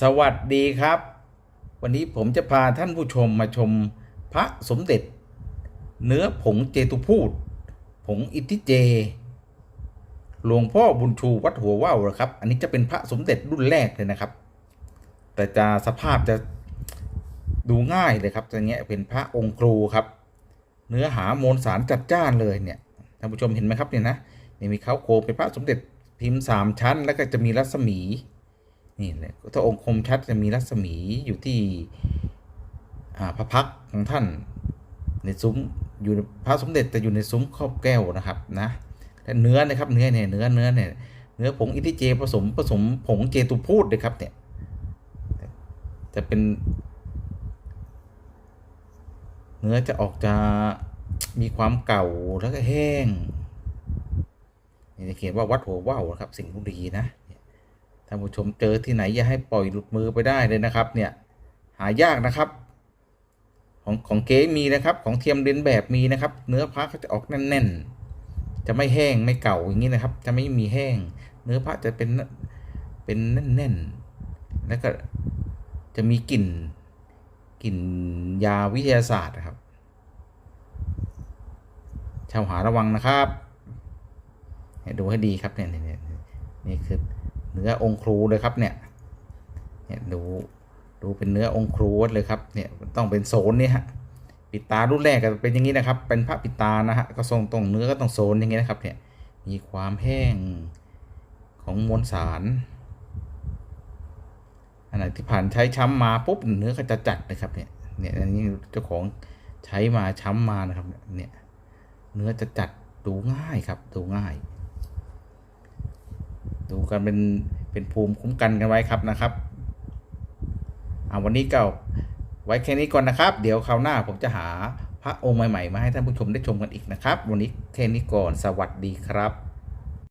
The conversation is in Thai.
สวัสดีครับ วันนี้ผมจะพาท่านผู้ชมมาชมพระสมเด็จ เนื้อผงเจตุพูด ผงอิทิเจ หลวงพ่อบุญชูวัดหัวว่าวนะครับ อันนี้จะเป็นพระสมเด็จรุ่นแรกเลยนะครับ แต่จะสภาพจะดูง่ายเลยครับตัวเนี้ยเป็นพระองค์ครูครับ เนื้อหามวลสารจัดจ้านเลยเนี่ยท่านผู้ชมเห็นไหมครับเนี่ยนะนี่มีเขาโคเป็นพระสมเด็จพิมพ์สามชั้น แล้วก็จะมีรัศมี นี่แหละถ้าองค์คมชัดจะมีรัศมีอยู่ที่พระพักของท่านในซุ้มอยู่พระสมเด็จแต่อยู่ในซุ้มครอบแก้วนะครับนะแต่เนื้อนะครับเนื้อเนี่ยเนื้อเนื้อเนี่ยเนื้อผงอิทิเจผสมผสมผงเจตุพูดเลยครับเนี่ยจะเป็น เนื้อจะออกจะมีความเก่าแล้วก็แห้งนี่เขียนว่าวัดหัวว่าวนะครับ สิ่งบุรีนะ ท่านผู้ชมเจอที่ไหนอย่าให้ปล่อยหลุดมือไปได้เลยนะครับ เนี่ยหายากนะครับ ของของเก๊มีนะครับของเทียมเลียนแบบมีนะครับ เนื้อพระเขาจะออกแน่น ๆ จะไม่แห้งไม่เก่าอย่างนี้นะครับ จะไม่มีแห้ง เนื้อพระจะเป็นเป็นแน่นๆแล้วก็จะมีกลิ่นกลิ่นยาวิทยาศาสตร์นะครับชาวหาระวังนะครับ ดูให้ดีครับเนี่ยนี่คือ เนื้อองค์ครูเลยครับเนี่ยเนี่ยดูดูเป็นเนื้อองค์ครูเลยครับเนี่ยต้องเป็นโซนนี่ฮะปิดตารุ่นแรกก็เป็นอย่างนี้นะครับ เป็นพระปิดตานะฮะก็ทรงตรงเนื้อก็ต้องโซนอย่างนี้นะครับเนี่ยมีความแห้งของมวลสารอันไหนที่ผ่านใช้ช้ำมาปุ๊บเนื้อก็จะจัดนะครับเนี่ยเนี่ยอันนี้เจ้าของใช้มาช้ำมานะครับเนี่ยเนื้อจะจัดดูง่ายครับดูง่าย ดูกันเป็นเป็นภูมิคุ้มกันกันไว้ครับนะครับเอาวันนี้ก็ไว้แค่นี้ก่อนนะครับ เดี๋ยวคราวหน้าผมจะหาพระองค์ใหม่ๆมาให้ท่านผู้ชมได้ชมกันอีกนะครับ วันนี้แค่นี้ก่อนสวัสดีครับ